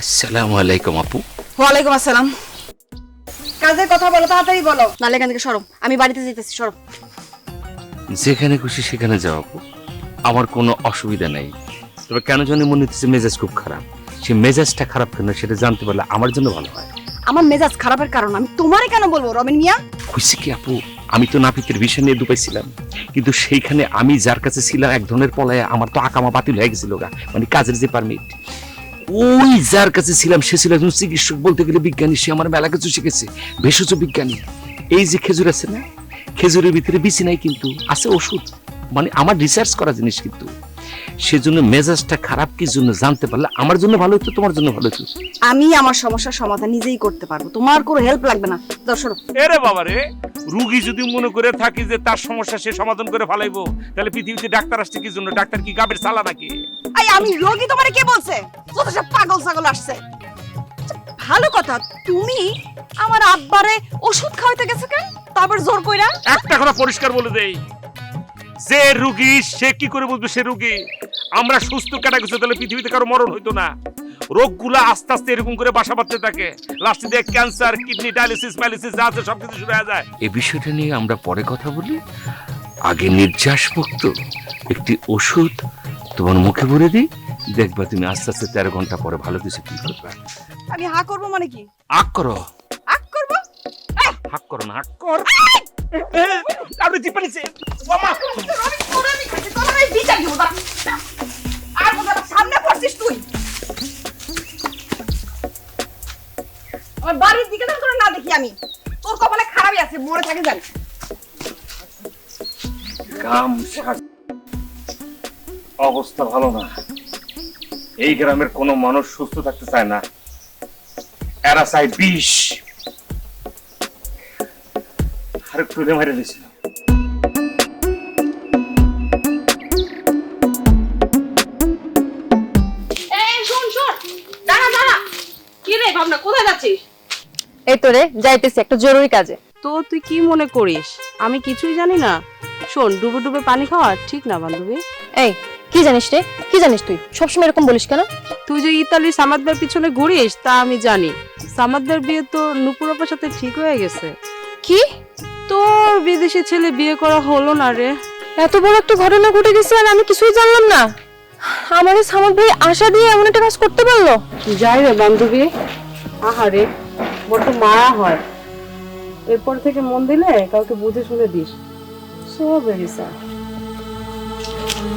আসসালামু আলাইকুম আপু। ওয়ালাইকুম আসসালাম। কাজের কথা বলো তাড়াতাড়ি বলো। নালে এখান থেকে সরো আমি বাড়িতে যেতেছি সরো। যেখানে খুশি সেখানে যাও আপু। আমার কোনো অসুবিধা নেই। তবে কেন জানি মনে হচ্ছে মেজাজ খুব খারাপ। সে মেজাজটা খারাপ কেন সেটা জানতে পারলে আমার জন্য ভালো হয়। আমার মেজাজ খারাপের কারণ আমি তোমারে কেন বলব রবিন মিয়া? খুশি কি আপু আমি তো নাপিতের বিষয় নিয়ে দুপাইছিলাম কিন্তু সেইখানে আমি যার কাছে ছিলাম এক ধরনের পলায় আমার তো আকামা বাতিল হয়ে গেছিল গা মানে কাজের যে পারমিট ওই যার কাছে ছিলাম সে ছিল একজন চিকিৎসক বলতে গেলে বিজ্ঞানী সে আমার মেলা কিছু শিখেছে ভেষজ বিজ্ঞানী। এই যে খেজুর আছে না খেজুরের ভিতরে বিচি নাই কিন্তু আছে ওষুধ। মানে আমার রিসার্চ করা জিনিস কিন্তু। সেজন্য মেজাজটা খারাপ কি জন্য জানতে পারলে? আমার জন্য ভালো হতো তোমার জন্য ভালো হতো আমি আমার সমস্যার সমাধান নিজেই করতে পারব। তোমার কোনো হেল্প লাগবে না। সরো। এরে বাবা রে রুগী যদি মনে করে থাকি যে তার সমস্যা সে সমাধান করে ফেলাইবো তাহলে পৃথিবীতে ডাক্তার আসছে কি জন্য? ডাক্তার কি গাবের চালা নাকি? এই আমি রোগী তোমারে কে বলছে? কত সব পাগল ছাগল আসছে। ভালো কথা তুমি আমার আব্বারে ওষুধ খাওয়াইতে গেছে কেন? তারপর জোর কইরা? একটা কথা পরিষ্কার বলে দেই। যে রুগী সে কি করে বুঝবে সে রুগী? আমরা সুস্থ কাটা গেছে তাহলে পৃথিবীতে কারও মরণ হইতো না। রোগগুলা আস্তে আস্তে এরকম করে বাসা বাঁধতে থাকে। লাস্টে দিয়ে ক্যান্সার কিডনি ডায়ালিসিস প্যালিসিস যা আছে সবকিছু শুরু হয়ে যায়। এই বিষয়টা নিয়ে আমরা পরে কথা বলি। আগে নির্যাস মুক্ত একটি ওষুধ তোমার মুখে ভরে দিই? দেখবা তুমি আস্তে আস্তে তেরো ঘণ্টা পরে ভালো কিছু ফিল করবে? আমি হা করব মানে কি? আগ করো। আক করব? হাক করো না হাক কর। আপনি মামা আর সামনে পড়ছিস তুই। আমার বাড়ির দিকে যেন তোরা না দেখি আমি। তোর কপালে খারাপই আছে মরে থাকে জানি কাম অবস্থা ভালো না। এই গ্রামের কোনো মানুষ সুস্থ থাকতে চায় না। এরা চাই বিষ। আর তুলে মেরে দিয়েছিল ভাবনা কোথায় যাচ্ছিস? এই তো রে যাইতেছি একটা জরুরি কাজে। তো তুই কি মনে করিস? আমি কিছুই জানি না। শোন ডুবে ডুবে পানি খাওয়া ঠিক না বান্ধবী। এই কি জানিস রে? কি জানিস তুই? সবসময় এরকম বলিস কেন? তুই যে ইতালির সামাদদের পিছনে ঘুরিস তা আমি জানি। সামাদদের বিয়ে তো নুপুর আপার সাথে ঠিক হয়ে গেছে। কি? তোর বিদেশি ছেলে বিয়ে করা হলো না রে। এত বড় একটা ঘটনা ঘটে গেছে আর আমি কিছুই জানলাম না। আমার সামত ভাই আশা দিয়ে এমন একটা কাজ করতে পারল? যাই রে বান্ধবী। আহারে বড্ড মায়া হয়। এরপর থেকে মন দিলে কাউকে বুঝে শুনে দিস। So very sir